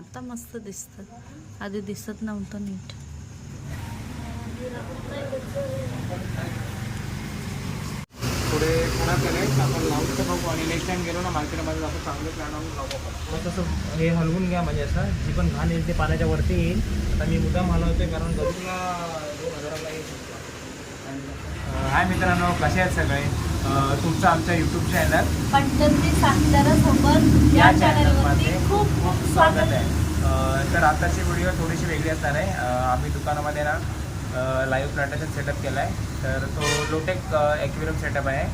आता मस्त दिसतं. आधी दिसत नव्हतं नीट. पुढे पुण्याकडे आपण लावून तर बघू आणि नेक्स्ट टाइम गेलो ना मार्केटमध्ये आपण चांगले प्लॅन आणून लावू आपण. मग तसं हे हलवून घ्या म्हणजे असं. जी पण घाण येईल ते पाण्याच्या वरती येईल. आता मी मुद्दाम हलवतोय कारण दोन हजाराला येईल. हाय मित्रांनो कसे आहेत सगळे? तुमचं आमच्या यूट्यूब चॅनल पट्टणची साक्षरासोबत या चॅनलवरती स्वागत आहे. तर आताची व्हिडिओ थोडीशी वेगळी असणार आहे. आम्ही दुकानामध्ये ना लाईव्ह प्लांटेशन सेटअप केला आहे तर तो लोटेक ॲक्वेरियम सेटअप आहे.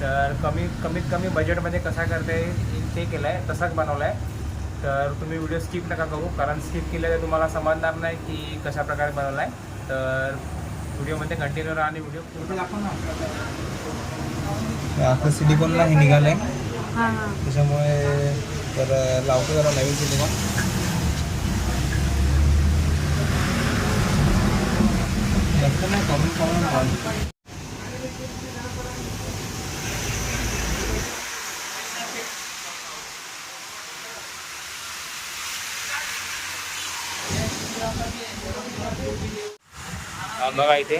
तर कमी कमीत कमी बजेटमध्ये कसा करता येईल ते केलं आहे तसाच बनवला आहे तर तुम्ही व्हिडिओ स्किप नका करू कारण स्किप केलं तर तुम्हाला समजणार नाही की कशा प्रकारे बनवला आहे तर व्हिडिओमध्ये कंटिन्यू राहा आणि व्हिडिओ पूर्ण दाखवा ना. आता सिलिकॉनला हे निघालं आहे त्याच्यामुळे तर लावतो जरा नवीन सिनेमा. जास्त नाही कमी करून बघा इथे.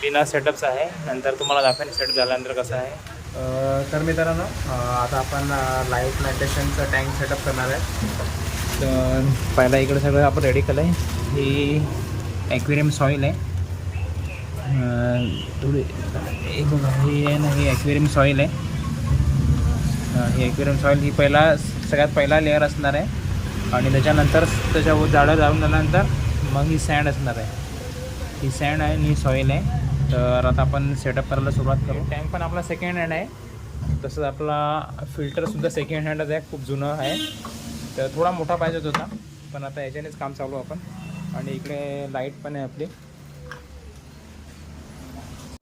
बिना सेटअप्स आहे. नंतर तुम्हाला दाखवेन सेट झाल्यानंतर कसं आहे. तर मित्रांनो आता आपण लाईव्ह प्लांटेशनचं टँक सेटअप करणार आहे. तर पहिला इकडे सगळं आपण रेडी केलं आहे ही ॲक्वेरियम सॉईल आहे. थोडी एक ही आहे ना ही ॲक्वेरियम सॉईल आहे. ही ॲक्वेरियम सॉईल ही पहिला सगळ्यात पहिला लेअर असणार आहे. आणि त्याच्यानंतर त्याच्यावर झाडं जाऊन झाल्यानंतर मग ही सँड असणार आहे. ही सँड आहे आणि ही सॉईल आहे. तर आता आपण सेटअप करायला सुरुवात करू. टँक पण आपला सेकंड हँड आहे. तसंच आपला फिल्टरसुद्धा सेकंड हँडच आहे. खूप जुनं आहे. तर थोडा मोठा पाहिजेच होता. पण आता याच्यानेच काम चालू आपण. आणि इकडे लाइट पण आहे आपली.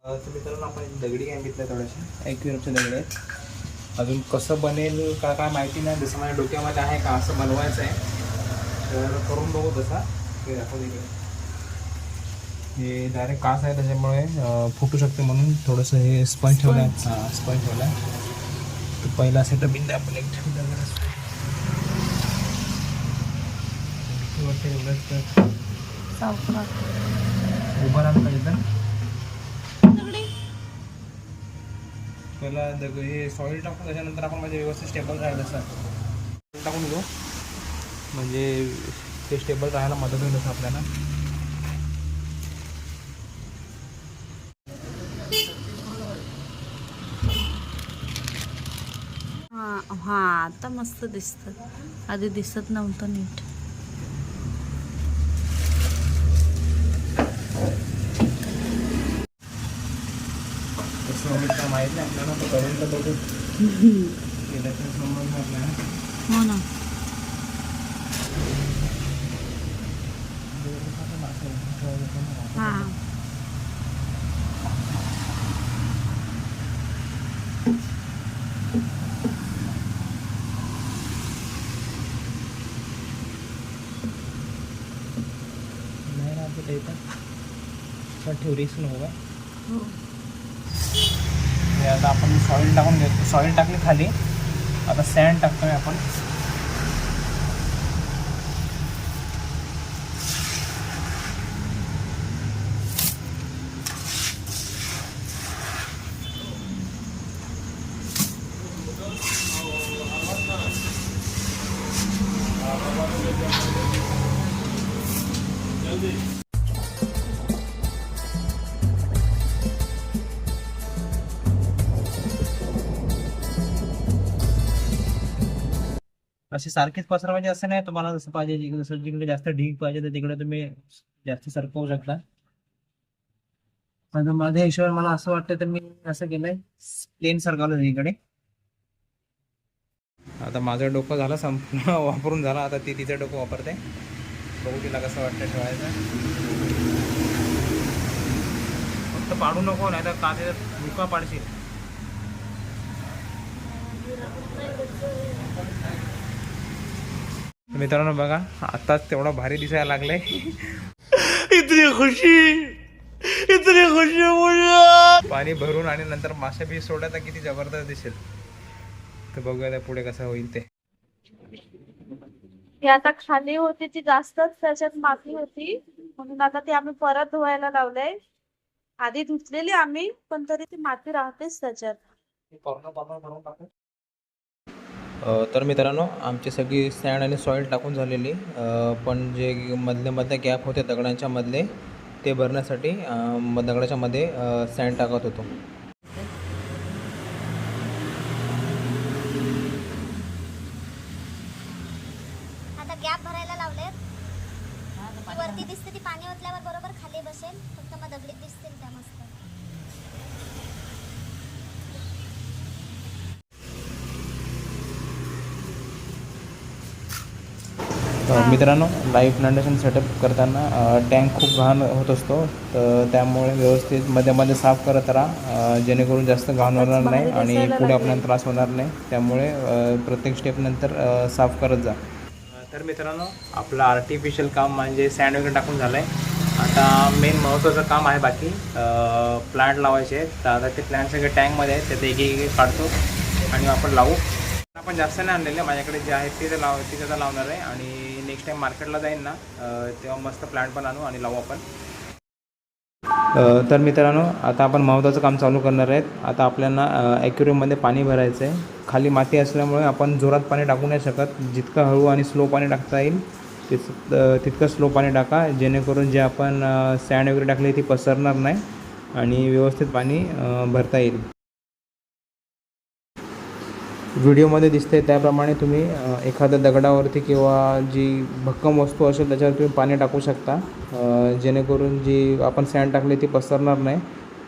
मित्रांनो आपण दगडी सांगितल्या थोड्याशा. ॲक्युरमचे दगड आहेत. अजून कसं बनेल का काय माहिती नाही. जसं माझ्या डोक्यामध्ये आहे का? असं बनवायचं आहे. तर करून बघू तसा. ते दाखवतो इकडे हे डायरेक्ट कास आहे त्याच्यामुळे फुटू शकते म्हणून थोडंसं हे स्पंज ठेवलं आहे हां स्पंज ठेवलं आहे तर पहिला सेटअप इंदा आपण एक उभं राहिलं पाहिजे तर. पहिला दग हे सॉईल टाकून त्याच्यानंतर आपण म्हणजे व्यवस्थित स्टेबल राहिलं असं टाकून घेऊ. म्हणजे ते स्टेबल राहायला मदत होईल असं आपल्याला. हां हां आता मस्त दिसतं. आधी दिसत नव्हतं नीट. होईल का माहीत नाही आपल्याला तर करून तर बघू केल्याचं समजणार नाही हो ना हां नाही ना आपलं ते पण पण ठेव रिस्क नको का हो आता आपण सॉईल टाकून घेतो. सॉईल टाकली खाली. आता सँड टाकतोय आपण. असे सारखेच पसरवायचे म्हणजे असं नाही तुम्हाला जसं पाहिजे जिकडे जसं जिकडे जास्त ढीग पाहिजे तर तिकडे तुम्ही जास्त सरकवू शकता. आता माझ्या हिशोबाने मला असं वाटतं तर मी असं केलंय प्लेन सरकवलं इकडे. आता माझं डोकं झालं संपूर्ण वापरून झालं आता ती तिचं डोकं वापरते. बघू तिला कसं वाटतं ठेवायचं. फक्त पाडू नको नाही तर कांदे मुका पाडशील. मित्रांनो बघा आताच तेवढा भारी दिसायला लागले पाणी भरून आणि नंतर मासे बी सोडलं तर किती जबरदस्त दिसेल. तर बघूया त्या पुढे कसं होईल ते. ती आता खाली होती ती जास्तच त्याच्यात माती होती. म्हणून आता ती आम्ही परत धुवायला लावलंय. आधी धुतलेली आम्ही पण तरी ती माती राहतेच त्याच्यात. तर मित्रांनो आमची सगळी सँड आणि सॉईल टाकून झालेली. पण जे मधले मधले गॅप होते दगडांच्या मधले ते भरण्यासाठी अ, म- दगडाच्या मध्ये सँड टाकत होतो आता गॅप भरायला लावलेत ती वरती दिसते ती पाणी ओतल्यावर बरोबर खाली बसेल फक्त मग दगडीत दिसतील त्या मस्त अ, मित्रांनो लाईफ प्लांटेशन सेटअप करताना टँक खूप घाण होत असतो. तर त्यामुळे व्यवस्थित मध्ये मध्ये साफ करत राहा. जेणेकरून जास्त घाण होणार नाही आणि पुढे. आपल्याला त्रास होणार नाही. त्यामुळे प्रत्येक स्टेप नंतर अ, साफ करत जा. तर मित्रांनो आपलं आर्टिफिशियल काम म्हणजे सँड वगैरे टाकून झालं आहे आता मेन महत्त्वाचं काम आहे बाकी. प्लांट लावायचे आहेत. तर आता ते प्लांट सगळे टँकमध्ये आहेत. त्यात एक एक काढतो आणि आपण लावू. आपण जास्त नाही आणलेले. माझ्याकडे जे आहेत ते लाव ते लावणार आहे. आणि नेक्स्ट टाईम मार्केटला जाईन ना तेव्हा मस्त प्लांट पण आणू आणि लावू आपण. तर मित्रांनो आता आपण महत्त्वाचं काम चालू करणार आहेत. आता आपल्याला ॲक्युरियममध्ये पाणी भरायचं आहे. खाली माती असल्यामुळे आपण जोरात पाणी टाकू नाही शकत. जितकं हळू आणि स्लो पाणी टाकता येईल तित तितकं स्लो पाणी टाका. जेणेकरून जे आपण सँड वगैरे टाकली ती पसरणार नाही आणि व्यवस्थित पाणी भरता येईल. व्हिडिओमध्ये दिसते त्याप्रमाणे तुम्ही एखाद्या दगडावरती किंवा जी भक्कम वस्तू असेल त्याच्यावर तुम्ही पाणी टाकू शकता. जेणेकरून जी आपण सँड टाकली ती पसरणार नाही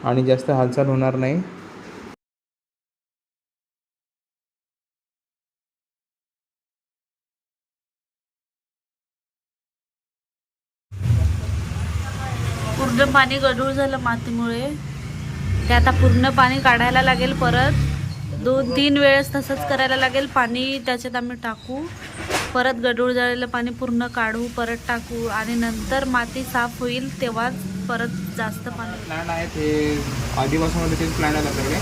आणि जास्त हालचाल होणार नाही. पूर्ण पाणी गढूळ झालं मातीमुळे. ते आता पूर्ण पाणी काढायला लागेल परत. दोन तीन वेळेस तसंच करायला लागेल. पाणी त्याच्यात आम्ही टाकू. परत गढूळ झालेलं पाणी पूर्ण काढू परत टाकू आणि नंतर माती साफ होईल तेव्हाच परत जास्त पाणी. प्लॅन आहेत हे आदिवासीमध्ये तेच प्लॅन आहेत आपल्याकडे.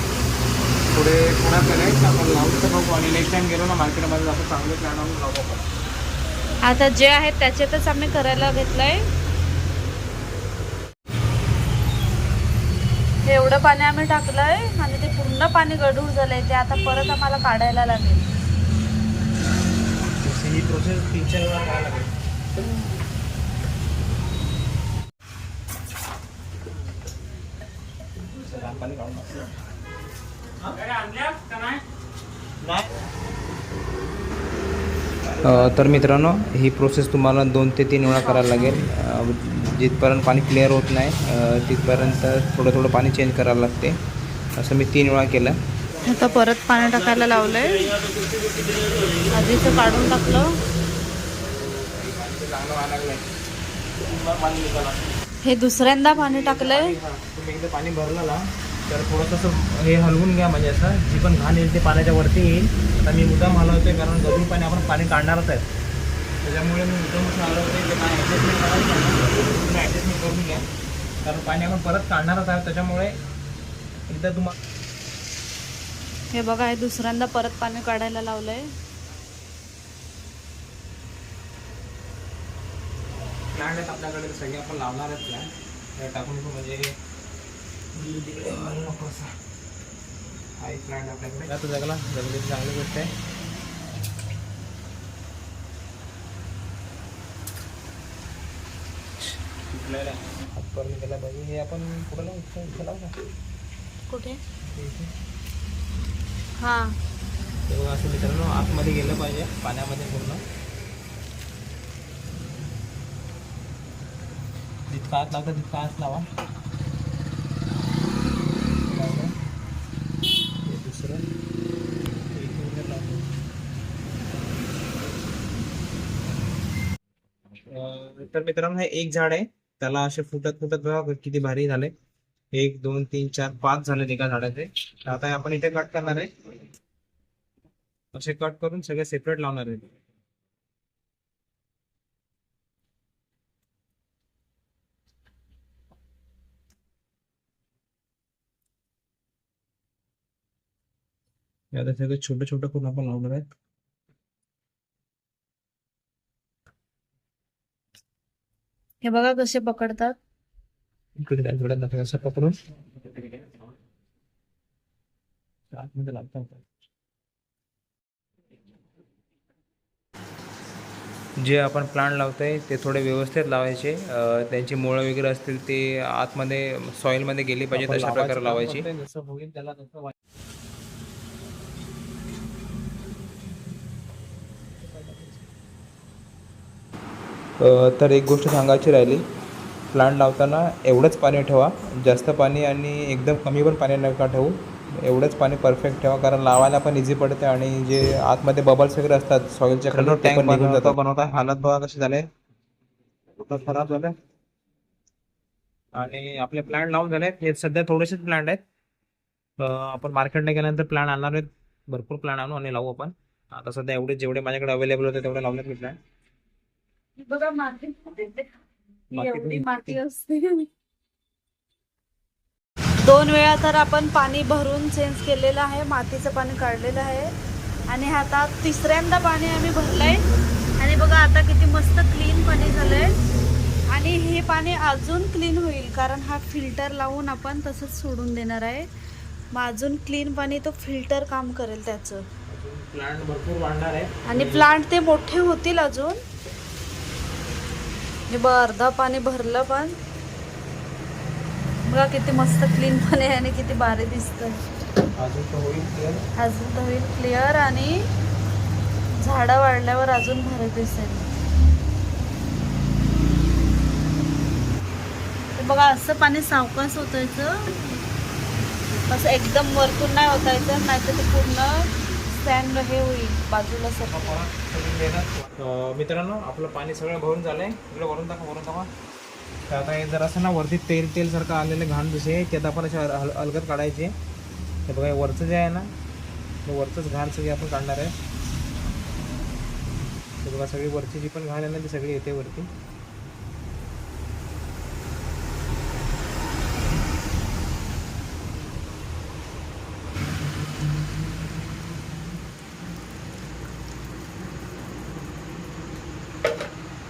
पुढे पुण्यात आहेत आपण लावू तर बघू. आणि नेक्स्ट टाइम गेलो ना मार्केटमध्ये आपण चांगले प्लॅन आणून लावू आता जे आहेत त्याच्यातच आम्ही करायला घेतलंय. हे एवढं पाणी आम्ही टाकलंय आणि ते पूर्ण पाणी गढूळ झालंय. ते आता परत आम्हाला काढायला लागेल. ही प्रोसेस तीन चार वेळा करायला लागेल. पाणी काढून अ, तर मित्रांनो ही प्रोसेस तुम्हाला दोन ते तीन वेळा करायला लागेल. जिथपर्यंत पाणी क्लिअर होत नाही तिथपर्यंत थोडं थोडं पाणी चेंज करायला लागते. असं मी तीन वेळा केलं. आता परत पाणी टाकायला लावलंय. आधीच काढून टाकलं. हे दुसऱ्यांदा पाणी टाकलंय. तुम्ही एकदा पाणी भरलं ना तर थोडंसं असं हे हलवून घ्या म्हणजे असं जी पण घाण येईल ते पाण्याच्या वरती येईल. आता मी मुद्दाम हलवतोय कारण गढूळ पाणी आपण पाणी काढणारच आहे. त्याच्यामुळे मी मुद्दाम असं हलवतोय ते पाणी ॲडजस्टमेंट करायला तुम्ही ॲडजस्टमेंट करून घ्या. कारण पाणी आपण परत काढणारच आहे त्याच्यामुळे एकदा तुम्हाला हे बघा हे दुसऱ्यांदा परत पाणी काढायला लावलंय. प्लॅन्ट आहेत आपल्याकडे सगळे आपण लावणार आहेत प्लॅन्ट टाकून म्हणजे हा एक प्लॅन्ट आपल्याकडे आता जगला जगली चांगली गोष्ट आहे. हातवर गेला पाहिजे. हे आपण कुठं लावू इथं- इथं लावू का कुठे. हा. ते बघा असं मित्रांनो आतमध्ये गेलं पाहिजे पाण्यामध्ये पूर्ण. जितका आत लावता तितका आत लावा. दुसरं. तर मित्रांनो हे एक झाड आहे. त्याला असे फुटत फुटत बघा किती भारी झाले. एक दोन तीन चार पाच झाले एका झाडाचे. आता आपण इथे कट करणार आहे. असे कट करून सगळे सेपरेट लावणार आहे. आता सगळे छोटे छोटे करून आपण लावणार आहेत. हे बघा कसे पकडतात. इकडे असं पकडून. आतमध्ये जे आपण प्लांट लावतोय ते थोडे व्यवस्थित लावायचे. त्यांची मुळं वगैरे असतील ते आतमध्ये सॉईलमध्ये गेली पाहिजे तशा प्रकारे लावायची जसं होईल त्याला तसं वाट- अ, तर एक गोष्ट सांगायची राहिली. प्लांट लावताना एवढंच पाणी ठेवा. जास्त पाणी आणि एकदम कमी पण पाणी नका ठेवू. एवढंच पाणी परफेक्ट ठेवा. कारण लावायला पण इझी पडते आणि जे आतमध्ये बबल्स वगैरे असतात सॉईलच्या खाली ते पण निघून जातात. बनवता. हालत बघा कसे झाले. खराब झाले. आणि आपले प्लांट लावून झाले. हे सध्या थोडेसेच प्लांट आहेत. आपण मार्केटला गेल्यानंतर प्लांट आणणार आहेत. भरपूर प्लांट आणू आणि लावू आपण. आता सध्या एवढे जेवढे माझ्याकडे अवेलेबल होते तेवढे लावलेत मी प्लांट बघा एवढी माती असते. दोन वेळा तर आपण पाणी भरून चेंज केलेलं आहे मातीचं पाणी काढलेलं आहे. आणि आता तिसऱ्यांदा पाणी आम्ही भरलंय. आणि बघा आता किती मस्त क्लीन पाणी झालंय. आणि हे पाणी अजून क्लीन होईल कारण हा फिल्टर लावून आपण तसंच सोडून देणार आहे. मग अजून क्लीन पाणी तो फिल्टर काम करेल त्याचं. प्लांट भरपूर वाढणार आहे. आणि प्लांट ते मोठे होतील अजून. हे बघ अर्धा पाणी भरलं पण. बघा किती मस्त क्लीन पण आहे आणि किती भारी दिसतंय. अजून तर होईल क्लिअर आणि झाडं वाढल्यावर अजून भारी दिसेल. बघा असं पाणी सावकाश होतायचं असं एकदम वरतून नाही होतायचं नाही तर ते पूर्ण सँड हे होईल बाजूला सर. मित्रांनो आपलं पाणी सगळं भरून झालंय. इकडे भरून टाका भरून टाका तर आता हे जर असं ना वरती तेल तेल सारखं आलेलं घाण दिसे त्यात आपण असे हल- हलकत काढायचे. हे बघा वरचं जे आहे ना ते वरचंच घाण सगळी आपण काढणार आहे. बघा सगळी वरची जी पण घाण आहे ना ती सगळी येते वरती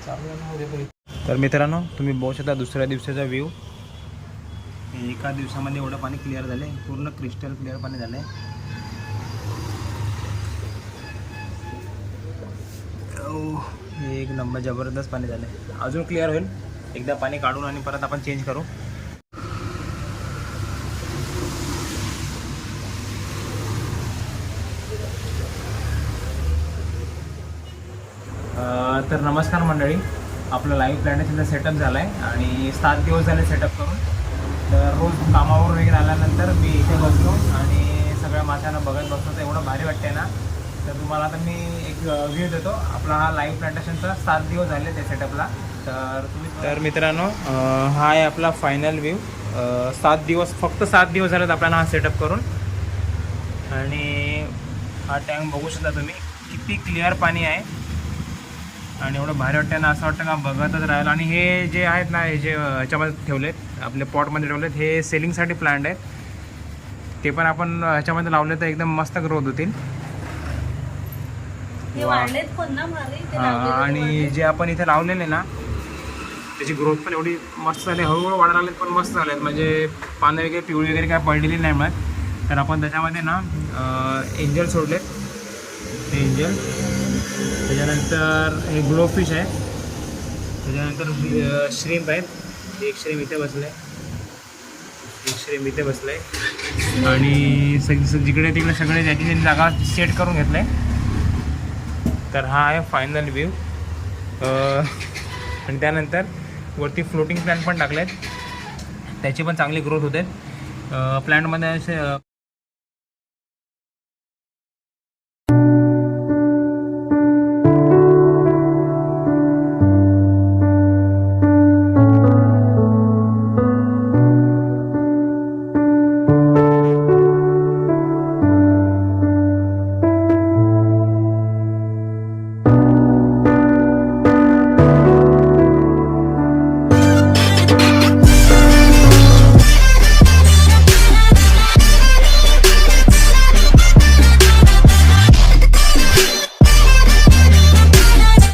चालू आहे ना उद्या पण. तर मित्रांनो तुम्ही बघू शकता दुसऱ्या दिवसाचा व्ह्यू एका दिवसामध्ये एवढं पाणी क्लिअर झाले पूर्ण क्रिस्टल क्लिअर पाणी झालं आहे एक नंबर जबरदस्त पाणी झालं आहे अजून क्लिअर होईल. एकदा पाणी काढून आणि परत आपण चेंज करू. तर नमस्कार मंडळी. आपलं लाईव्ह प्लॅनेशनचा सेटअप झाला आहे आणि सात दिवस झाले सेटअप करून. तर रोज कामावर वगैरे आल्यानंतर मी इथे बसलो आणि सगळ्या माशांना बघत बसलो तर एवढं भारी वाटते ना. तर तुम्हाला आता मी एक व्ह्यू देतो. आपला हा लाईव्ह प्लॅन्टेशनचा सात दिवस झाले त्या सेटअपला तर तुम्ही तर मित्रांनो हा आहे आपला फायनल व्ह्यू सात दिवस फक्त सात दिवस झालेत आपल्याला हा सेटअप करून. आणि हा टँक बघू शकता तुम्ही. किती क्लिअर पाणी आहे. आणि एवढं भारी वाटतं ना असं वाटतं का बघतच राहिलं. आणि हे जे आहेत ना हे जे ह्याच्यामध्ये ठेवलेत आपले पॉटमध्ये ठेवलेत हे सेलिंगसाठी प्लांट आहेत. ते पण आपण ह्याच्यामध्ये लावले तर एकदम मस्त ग्रोथ होतील. आणि. जे आपण इथे लावलेले ना त्याची ग्रोथ पण एवढी मस्त झाली. हळूहळू वाढायला लागलेत पण मस्त झालेत. म्हणजे पानं वगैरे पिवळी वगैरे काय पडलेली नाही मग तर आपण त्याच्यामध्ये ना एंजल सोडलेत. ते एंजल त्याच्यानंतर हे ग्लोफिश आहे. त्याच्यानंतर श्रीम्प आहेत एक श्रीम इथे बसलं आहे एक श्रीम इथे बसलं आहे आणि सग जिकडे तिकडे सगळे ज्याची त्यांनी जागा सेट करून घेतलं आहे तर हा आहे फायनल व्ह्यू आणि त्यानंतर वरती फ्लोटिंग प्लॅन पण टाकले आहेत त्याची पण चांगली ग्रोथ होते. प्लॅनमध्ये असे